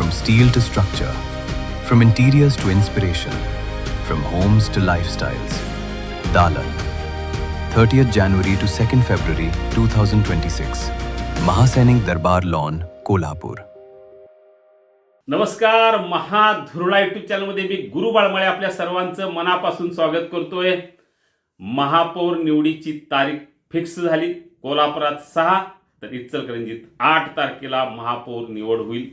From steel to structure, from interiors to inspiration, from homes to lifestyles. Dalan, 30th January to 2nd February 2026. Mahasainik Darbar Lawn, Kolhapur. नमस्कार महाधुरळा YouTube चॅनलमध्ये मी गुरु बाळमळे आपल्या सर्वांचं मनापासून स्वागत करतोय महापौर निवडीची तारीख फिक्स झाली कोल्हापुरात सहा तर इचलकरंजीत आठ तारखेला महापौर निवड होईल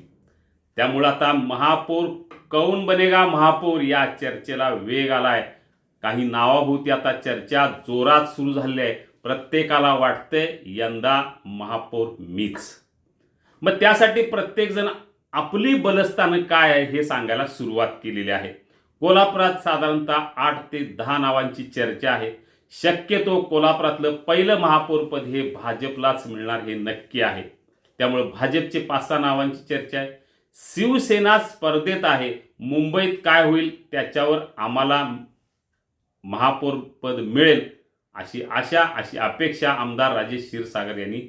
त्यामुळं आता महापौर कौन बनेगा महापौर? या चर्चेला वेग आलाय. काही नावाभोवती आता चर्चा जोरात सुरू झाली आहे. प्रत्येकाला वाटते यंदा महापौर मीच. मग त्यासाठी प्रत्येकजण आपली बलस्थानं काय आहे हे सांगायला सुरुवात केलेली आहे. कोल्हापुरात साधारणतः आठ ते दहा नावांची चर्चा आहे. शक्यतो कोल्हापुरातलं पहिलं महापौरपद हे भाजपलाच मिळणार हे नक्की आहे. त्यामुळे भाजपचे पाच सहा नावांची चर्चा आहे. शिवसेना स्पर्धेत आहे. मुंबईत काय होईल त्याच्यावर आम्हाला महापौरपद मिळेल अशी आशा अशी अपेक्षा आमदार राजेश क्षीरसागर यांनी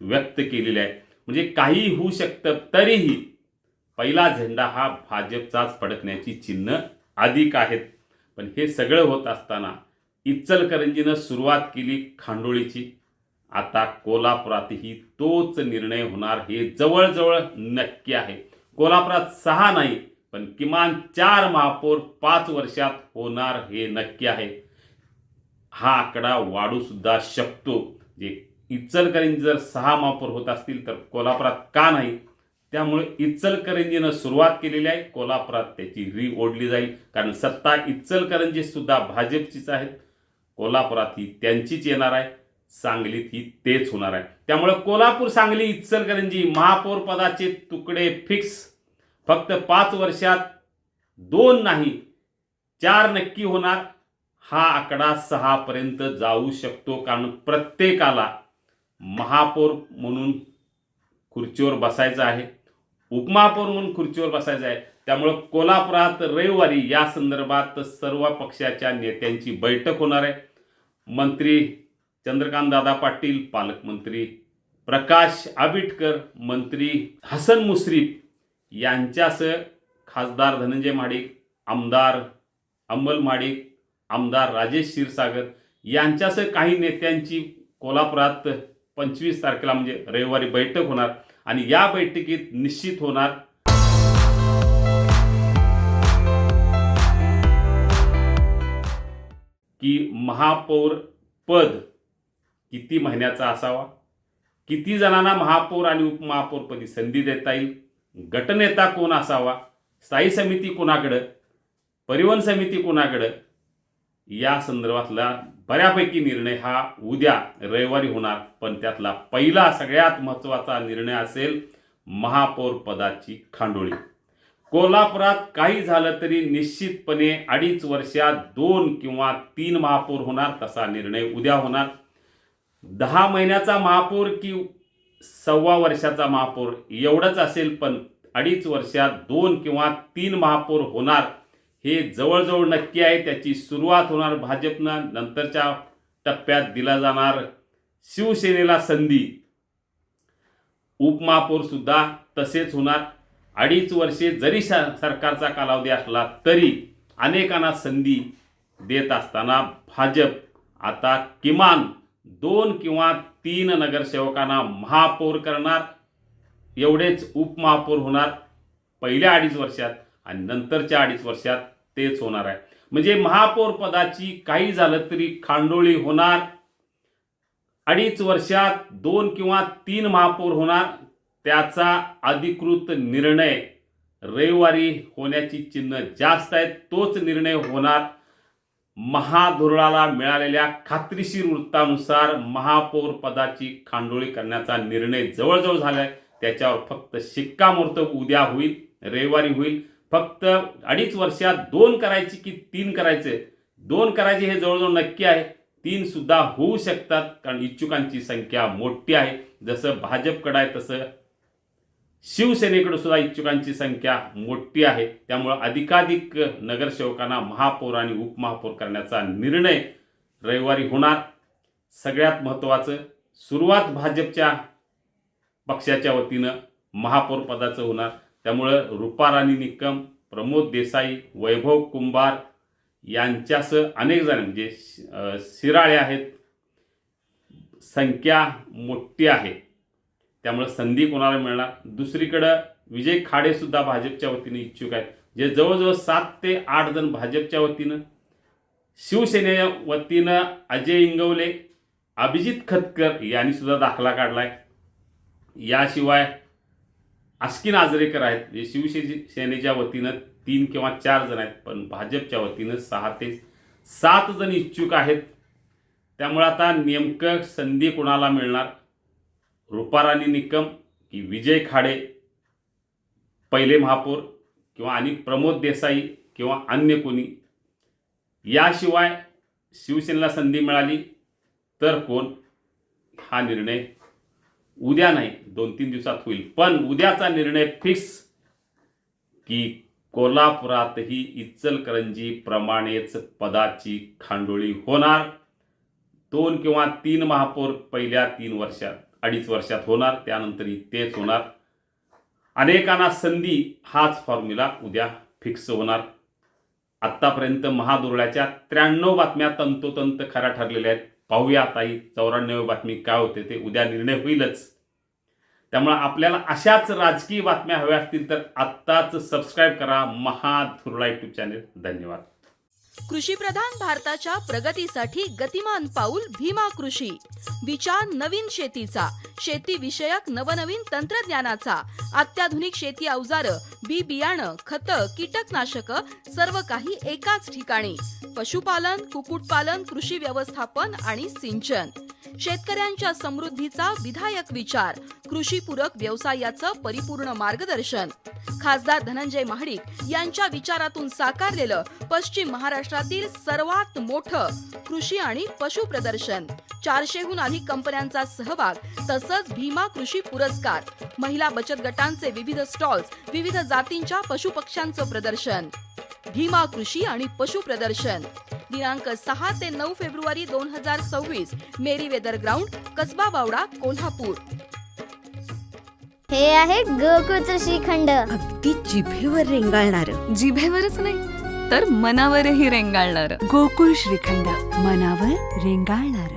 व्यक्त केलेली आहे. म्हणजे काही होऊ शकतं तरीही पहिला झेंडा हा भाजपचाच फडकण्याची चिन्ह अधिक आहेत. पण हे सगळं होत असताना इचलकरंजीनं सुरुवात केली खांडोळीची. आता कोल्हापुरातही तोच निर्णय होणार हे जवळजवळ नक्की आहे. कोल्हापुरात सहा नाही पण किमान चार महापौर पाच वर्षात होणार हे नक्की आहे. हा आकडा वाढू सुद्धा शकतो. जे इचलकरंजी जर सहा महापौर होत असतील तर कोल्हापुरात का नाही? त्यामुळे इचलकरंजीनं सुरुवात केलेली आहे. कोल्हापुरात त्याची री ओढली जाईल. कारण सत्ता इचलकरंजी सुद्धा भाजपचीच आहेत कोल्हापुरात ही त्यांचीच येणार आहे. सांगलीत ही तेच होणार आहे. त्यामुळे कोल्हापूर सांगली इचलकरंजी महापौर पदाचे तुकडे फिक्स. फक्त पाच वर्षात दोन नाही चार नक्की होणार. हा आकडा सहापर्यंत जाऊ शकतो कारण प्रत्येकाला महापौर म्हणून खुर्चीवर बसायचं आहे. उपमहापौर म्हणून खुर्चीवर बसायचं आहे. त्यामुळं कोल्हापुरात रविवारी या संदर्भात सर्व पक्षाच्या नेत्यांची बैठक होणार आहे. मंत्री चंद्रकांत दादा पाटील पालकमंत्री प्रकाश आबिटकर मंत्री हसन मुश्रीफ यांच्यासह खासदार धनंजय माडिक आमदार अंमल माडिक आमदार राजेश क्षीरसागर यांच्यासह काही नेत्यांची कोल्हापुरात पंचवीस तारखेला म्हणजे रविवारी बैठक होणार आणि या बैठकीत निश्चित होणार. की महापौर पद किती महिन्याचा असावा? किती जणांना महापौर आणि उपमहापौरपदी संधी देता येईल? गटनेता कोण असावा? स्थायी समिती कोणाकडं? परिवहन समिती कोणाकडं? या संदर्भातला बऱ्यापैकी निर्णय हा उद्या रविवारी होणार पण त्यातला पहिला सगळ्यात महत्त्वाचा निर्णय असेल महापौर पदाची खांडोळी. कोल्हापुरात काही झालं तरी निश्चितपणे अडीच वर्षात दोन किंवा तीन महापौर होणार तसा निर्णय उद्या होणार. दहा महिन्याचा महापौर की सव्वा वर्षाचा महापौर एवढंच असेल पण अडीच वर्षात दोन किंवा तीन महापौर होणार हे जवळजवळ नक्की आहे. त्याची सुरुवात होणार भाजपनं नंतरच्या टप्प्यात दिला जाणार शिवसेनेला संधी. उपमहापौरसुद्धा तसेच होणार. अडीच वर्षे जरी सरकारचा कालावधी असला तरी अनेकांना संधी देत असताना भाजप आता किमान दोन किंवा तीन नगरसेवकांना महापौर करणार एवढेच उपमहापौर होणार पहिल्या अडीच वर्षात आणि नंतरच्या अडीच वर्षात तेच होणार आहे. म्हणजे महापौर पदाची काही झालं तरी खांडोळी होणार अडीच वर्षात दोन किंवा तीन महापौर होणार त्याचा अधिकृत निर्णय रविवारी होण्याची चिन्ह जास्त आहेत तोच निर्णय होणार. महाधुरळाला मिळालेल्या खात्रीशीर वृत्तानुसार महापौर पदाची खांडोळी करण्याचा निर्णय जवळजवळ झालाय. त्याच्यावर फक्त शिक्कामोर्तब उद्या होईल रविवारी होईल. फक्त अडीच वर्षात दोन करायची की तीन करायचे? दोन करायचे हे जवळजवळ नक्की आहे. तीन सुद्धा होऊ शकतात कारण इच्छुकांची संख्या मोठी आहे. जसं भाजपकडं आहे तसं शिवसेनेकडे सुद्धा इच्छुकांची संख्या मोठी आहे. त्यामुळं अधिकाधिक नगरसेवकांना महापौर आणि उपमहापौर करण्याचा निर्णय रविवारी होणार. सगळ्यात महत्त्वाचं सुरुवात भाजपच्या पक्षाच्या वतीनं महापौर पदाचं होणार. त्यामुळं रुपाराणी निकम प्रमोद देसाई वैभव कुंभार यांच्यासह अनेक जण म्हणजे शिराळे आहेत. संख्या मोठी आहे. त्यामुळे संधी कोणाला मिळणार? दुसरीकडं विजय खाडेसुद्धा भाजपच्या वतीने इच्छुक आहेत. जे जवळजवळ सात ते आठ जण भाजपच्या वतीनं शिवसेनेच्या वतीनं अजय इंगवले अभिजित खतकर यांनी सुद्धा दाखला काढलाय. याशिवाय आस्किन आजरेकर आहेत जे शिवसेने सेनेच्या वतीनं तीन किंवा चार जण आहेत पण भाजपच्या वतीनं सहा ते सात जण इच्छुक आहेत. त्यामुळे आता नेमकं संधी कोणाला मिळणार? रुपाराणी निकम की विजय खाडे पहिले महापौर किंवा आणि प्रमोद देसाई किंवा अन्य कोणी. याशिवाय शिवसेनेला संधी मिळाली तर कोण? हा निर्णय उद्या नाही दोन तीन दिवसात होईल. पण उद्याचा निर्णय फिक्स की कोल्हापुरातही इचलकरंजी प्रमाणेच पदाची खांडोळी होणार. दोन किंवा तीन महापौर पहिल्या तीन वर्षात. अडीच वर्षात होणार त्यानंतरही तेच होणार. अनेकांना संधी हाच फॉर्म्युला उद्या फिक्स होणार. आत्तापर्यंत महादुर्ळ्याच्या त्र्याण्णव बातम्या तंतोतंत खऱ्या ठरलेल्या आहेत. पाहूया ताई चौऱ्याण्णव बातमी काय होते ते उद्या निर्णय होईलच. त्यामुळे आपल्याला अशाच राजकीय बातम्या हव्या असतील तर आत्ताच सबस्क्राईब करा. महाधुरळा यूट्यूब चॅनेल धन्यवाद. कृषीप्रधान भारताच्या प्रगतीसाठी गतिमान पाऊल भीमा कृषी. विचार नवीन शेतीचा शेती विषयक नवनवीन तंत्रज्ञानाचा अत्याधुनिक शेती अवजारं बी बियाणं खतं कीटकनाशक सर्व काही एकाच ठिकाणी. पशुपालन कुक्कुटपालन कृषी व्यवस्थापन आणि सिंचन. शेतकऱ्यांच्या समृद्धीचा विधायक विचार कृषीपूरक व्यवसायाचं परिपूर्ण मार्गदर्शन. खासदार धनंजय महाडिक यांच्या विचारातून साकारलेलं पश्चिम महाराष्ट्रातील सर्वात मोठं कृषी आणि पशु प्रदर्शन. चारशेहून अधिक कंपन्यांचा सहभाग तसंच भीमा कृषी पुरस्कार महिला बचत गटांचे विविध स्टॉल्स विविध जातींच्या पशुपक्ष्यांचं प्रदर्शन. भीमा कृषी आणि पशु प्रदर्शन. दिनांक सहा ते नऊ फेब्रुवारी दोन हजार सव्वीस Merry Weather ground Kasaba Bawada Kolhapur. हे आहे गोकुळचं श्रीखंड. अगदी जिभेवर रेंगाळणार. जिभेवरच नाही तर मनावरही रेंगाळणार. गोकुळ श्रीखंड मनावर रेंगाळणार.